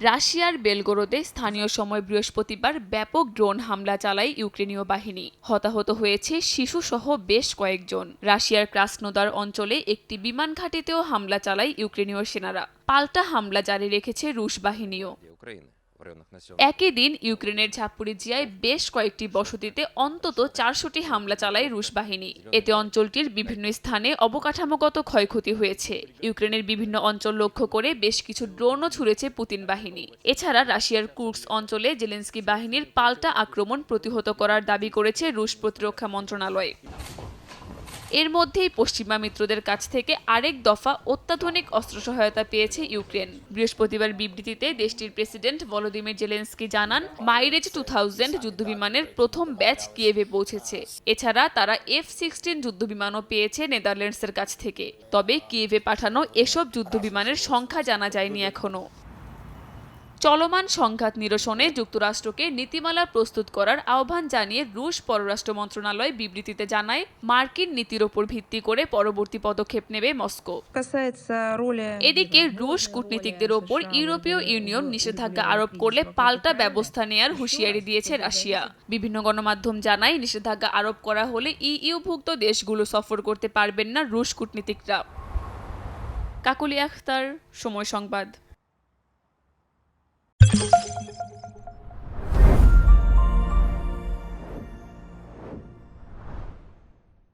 রাশিয়ার বেলগোরোদে স্থানীয় সময় বৃহস্পতিবার ব্যাপক ড্রোন হামলা চালায় ইউক্রেনীয় বাহিনী। হতাহত হয়েছে শিশুসহ বেশ কয়েকজন। রাশিয়ার ক্রাসনোদার অঞ্চলে একটি বিমান ঘাঁটিতেও হামলা চালায় ইউক্রেনীয় সেনারা। পাল্টা হামলা জারি রেখেছে রুশ বাহিনীও। একই দিন ইউক্রেনের ঝাপুরিজিয়ায় বেশ কয়েকটি বসতিতে অন্তত চারশোটি হামলা চালায় রুশ বাহিনী। এতে অঞ্চলটির বিভিন্ন স্থানে অবকাঠামোগত ক্ষয়ক্ষতি হয়েছে। ইউক্রেনের বিভিন্ন অঞ্চল লক্ষ্য করে বেশ কিছু ড্রোনও ছুড়েছে পুতিন বাহিনী। এছাড়া রাশিয়ার কুর্স অঞ্চলে জেলেন্সকি বাহিনীর পাল্টা আক্রমণ প্রতিহত করার দাবি করেছে রুশ প্রতিরক্ষা মন্ত্রণালয়। এর মধ্যেই পশ্চিমা মিত্রদের কাছ থেকে আরেক দফা অত্যাধুনিক অস্ত্র সহায়তা পেয়েছে ইউক্রেন। বৃহস্পতিবার বিবৃতিতে দেশটির প্রেসিডেন্ট ভলোদিমির জেলেন্সকি জানান, মাইরেজ টু থাউজেন্ড যুদ্ধবিমানের প্রথম ব্যাচ কিয়েভে পৌঁছেছে। এছাড়া তারা এফ সিক্সটিন যুদ্ধবিমানও পেয়েছে নেদারল্যান্ডসের কাছ থেকে। তবে কিয়েভে পাঠানো এসব যুদ্ধবিমানের সংখ্যা জানা যায়নি এখনও। চলমান সংঘাত নিরসনে যুক্তরাষ্ট্রকে নীতিমালা প্রস্তুত করার আহ্বান জানিয়ে রুশ পররাষ্ট্র মন্ত্রণালয় বিবৃতিতে জানায় মার্কিন নীতির ওপর ভিত্তি করে পরবর্তী পদক্ষেপ নেবে মস্কো। এদিকে রুশ কূটনীতিকদের ওপর ইউরোপীয় ইউনিয়ন নিষেধাজ্ঞা আরোপ করলে পাল্টা ব্যবস্থা নেয়ার হুঁশিয়ারি দিয়েছে রাশিয়া। বিভিন্ন গণমাধ্যম জানায় নিষেধাজ্ঞা আরোপ করা হলে ইইউভুক্ত দেশগুলো সফর করতে পারবেন না রুশ কূটনীতিকরা। কাকুলি আখতার সময় সংবাদ। you